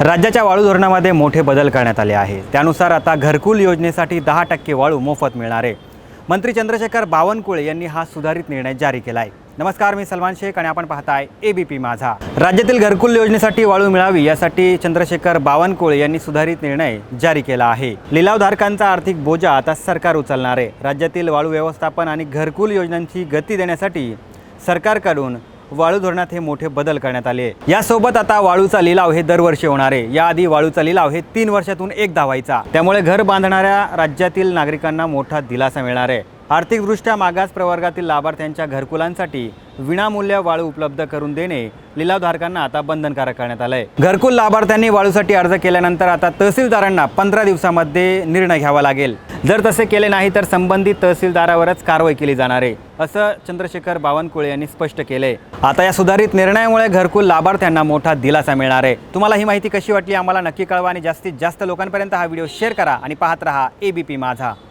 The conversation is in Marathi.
राज्याच्या वाळू धोरणामध्ये मोठे बदल करण्यात आले आहे. त्यानुसार आता घरकुल योजनेसाठी दहा टक्के वाळू मोफत मिळणार आहे. मंत्री चंद्रशेखर बावनकुळे यांनी हा सुधारित निर्णय जारी केला आहे नमस्कार मी सलमान शेख आणि आपण पाहताय ए बी पी माझा. राज्यातील घरकुल योजनेसाठी वाळू मिळावी यासाठी चंद्रशेखर बावनकुळे यांनी सुधारित निर्णय जारी केला आहे. लिलावधारकांचा आर्थिक बोजा आता सरकार उचलणार आहे. राज्यातील वाळू व्यवस्थापन आणि घरकुल योजनांची गती देण्यासाठी सरकारकडून वाळू धोरणात हे मोठे बदल करण्यात आले. यासोबत आता वाळूचा लिलाव हे दरवर्षी होणार आहे. याआधी वाळूचा लिलाव हे तीन वर्षातून एकदा व्हायचा त्यामुळे घर बांधणाऱ्या राज्यातील नागरिकांना मोठा दिलासा मिळणार आहे. आर्थिकदृष्ट्या मागास प्रवर्गातील लाभार्थ्यांच्या घरकुलांसाठी विनामूल्य वाळू उपलब्ध करून देणे लिलावधारकांना आता बंधनकारक करण्यात आलंय. घरकुल लाभार्थ्यांनी वाळूसाठी अर्ज केल्यानंतर आता तहसीलदारांना पंधरा दिवसामध्ये निर्णय घ्यावा लागेल. जर तसे केले नाही तर संबंधित तहसीलदारावरच कारवाई केली जाणार आहे असं चंद्रशेखर बावनकुळे यांनी स्पष्ट केले आता या सुधारित निर्णयामुळे घरकुल लाभार्थ्यांना मोठा दिलासा मिळणार आहे. तुम्हाला ही माहिती कशी वाटली? आम्हाला नक्की कळवा आणि जास्तीत जास्त लोकांपर्यंत हा व्हिडिओ शेअर करा आणि पाहत रहा एबीपी माझा.